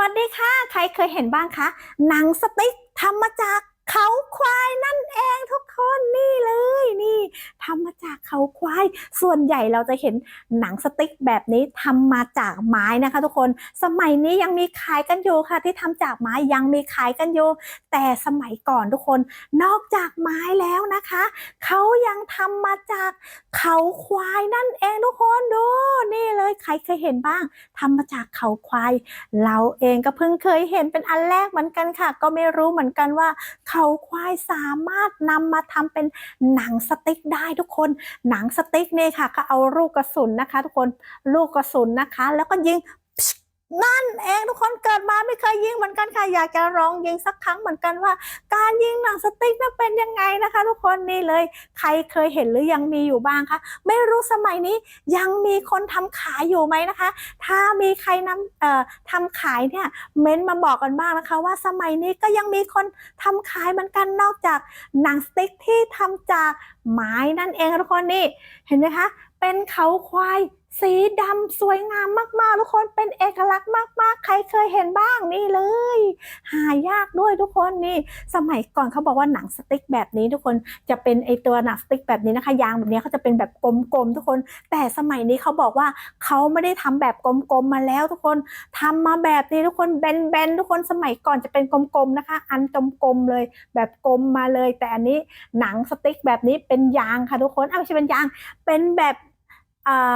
วัสดีค่ะ ใครเคยเห็นบ้างคะ หนังสติ๊กทำมาจากเขาควายนั่นเองทุกคนนี่เลยนี่ทำมาจากเขาควาย ส่วนใหญ่เราจะเห็นหนังสติ๊กแบบนี้ทำมาจากไม้นะคะ ทุกคน สมัยนี้ยังมีขายกันอยู่ค่ะ ที่ทำจากไม้ยังมีขายกันอยู่แต่สมัยก่อนทุกคน นอกจากไม้แล้วนะคะเขายังทำมาจากเขาควายนั่นเองทุกคนดูนี่เลยใครเคยเห็นบ้างทำมาจากเขาควาย เราเองก็เพิ่งเคยเห็นเป็นอันแรกเหมือนกันค่ะ ก็ไม่รู้เหมือนกันว่า เขาควายสามารถนำมาทำเป็นหนังสติ๊กได้ทุกคน หนังสติ๊กเนี่ยค่ะ ก็เอาลูกกระสุนนะคะ ทุกคนลูกกระสุนนะคะ แล้วก็ยิง นั่นเองทุกคนเกิดมาไม่เคยยิงเหมือนกันค่ะอยากจะลองยิงสักครั้งเหมือนกันว่า การยิงหนังสติ๊กนั้นเป็นยังไงนะคะ ทุกคนนี่เลย ใครเคยเห็นหรือยังมีอยู่บ้างคะไม่รู้สมัยนี้ยังมีคนทำขายอยู่ไหมนะคะ ถ้ามีใครนำเอ่อทำขายเนี่ยเม้นต์มาบอกกันบ้างนะคะ ว่าสมัยนี้ก็ยังมีคนทำขายเหมือนกันนอกจากหนังสติ๊กที่ทำจากไม้นั่นเองทุกคนนี่เห็นไหมคะ เป็นเขาควาย สีดำสวยงามมากๆ ทุกคนเป็นเอกลักษณ์มาก ๆ ใครเคยเห็นบ้างนี่เลย หายากด้วยทุกคนนี่ สมัยก่อนเขาบอกว่าหนังสติ๊กแบบนี้ทุกคนจะเป็นไอตัวหนังสติ๊กแบบนี้นะคะ ยางแบบนี้เขาจะเป็นแบบกลมๆทุกคน แต่สมัยนี้เขาบอกว่าเขาไม่ได้ทำแบบกลมๆมาแล้วทุกคนทำมาแบบนี้ทุกคนแบนๆทุกคนสมัยก่อนจะเป็นกลมๆนะคะ อันกลมๆเลย แบบกลมมาเลย แต่อันนี้หนังสติ๊กแบบนี้เป็นยางค่ะทุกคนอะไม่ใช่เป็นยางเป็นแบบ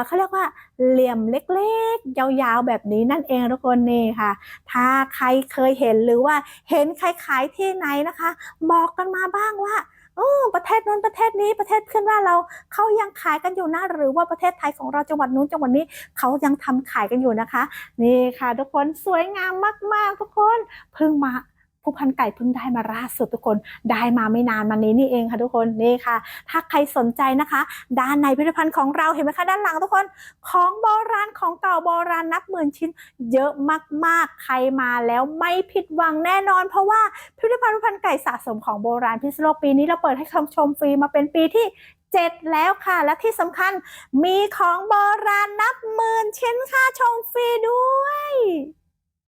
เขาเรียกว่าเหลี่ยมเล็กๆ ยาวๆ แบบนี้นั่นเองทุกคนนี่ค่ะ ถ้าใครเคยเห็นหรือว่าเห็นใครขายที่ไหนนะคะ บอกกันมาบ้างว่าเออประเทศนู้นประเทศนี้ประเทศเพื่อนว่านเราเขายังขายกันอยู่นะหรือว่าประเทศไทยของเราจังหวัดนู้นจังหวัดนี้เขายังทำขายกันอยู่นะคะ นี่ค่ะ ทุกคนสวยงามมาก ๆ ทุกคนเพิ่งมา ผู้พันไก่เพิ่งได้มาล่าสุดทุกคนได้มาไม่นานมานี้นี่เองค่ะทุกคนนี่ค่ะ ถ้าใครสนใจนะคะ ด้านในพิพิธภัณฑ์ของเราเห็นไหมคะด้านหลังทุกคนของโบราณของเก่าโบราณนับหมื่นชิ้น เยอะมากๆ ใครมาแล้วไม่ผิดหวังแน่นอน เพราะว่าพิพิธภัณฑ์พันไก่สะสมของโบราณพิษณุโลกปีนี้เราเปิดให้คำชมฟรีมาเป็นปีที่7แล้วค่ะ และที่สำคัญมีของโบราณนับหมื่นชิ้นค่าชมฟรีด้วย